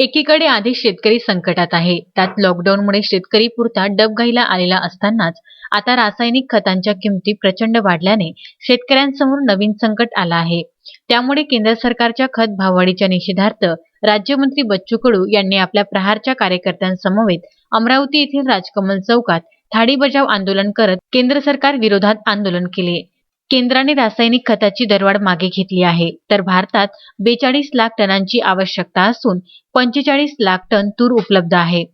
एकीकडे आधी शेतकरी संकटात आहे. त्यात लॉकडाऊनमुळे शेतकरी पुरता डबघाईला आलेला असतानाच आता रासायनिक खतांच्या किमती प्रचंड वाढल्याने शेतकऱ्यांसमोर नवीन संकट आलं आहे. त्यामुळे केंद्र सरकारच्या खत भाववाढीच्या निषेधार्थ राज्यमंत्री बच्चू कडू यांनी आपल्या प्रहारच्या कार्यकर्त्यांसमवेत अमरावती येथील राजकमल चौकात थाळी बजाव आंदोलन करत केंद्र सरकार विरोधात आंदोलन केले. केंद्राने रासायनिक खताची दरवाढ मागे घेतली आहे. तर भारतात बेचाळीस लाख टनांची आवश्यकता असून पंचेचाळीस लाख टन तूर उपलब्ध आहे.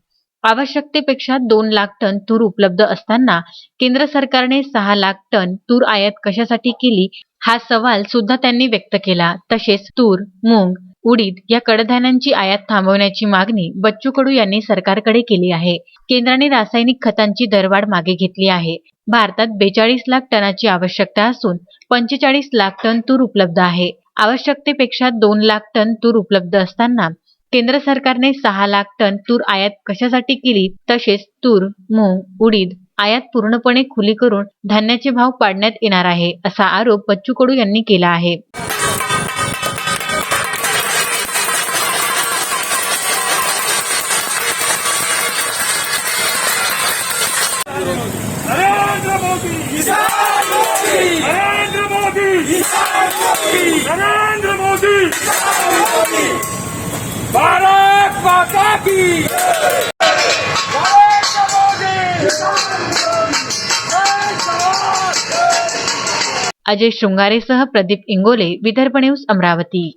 आवश्यकतेपेक्षा दोन लाख टन तूर उपलब्ध असताना केंद्र सरकारने सहा लाख टन तूर आयात कशासाठी केली? हा सवाल सुद्धा त्यांनी व्यक्त केला. तसेच तूर मूग उडीद या कडधान्यांची आयात थांबवण्याची मागणी बच्चू कडू यांनी सरकारकडे केली आहे. केंद्राने रासायनिक खतांची दरवाढ मागे घेतली आहे. भारतात बेचाळीस लाख टनाची आवश्यकता असून पंचेचाळीस लाख टन तूर उपलब्ध आहे. आवश्यकतेपेक्षा दोन लाख टन तूर उपलब्ध असताना केंद्र सरकारने सहा लाख टन तूर आयात कशासाठी केली? तसेच तूर मूग उडीद आयात पूर्णपणे खुली करून धान्याचे भाव पाडण्यात येणार आहे असा आरोप बच्चू कडू यांनी केला आहे. नरेंद्र मोदी। मोदी भारत माता की। अजय शृंगारेसह प्रदीप इंगोले विदर्भ न्यूज अमरावती.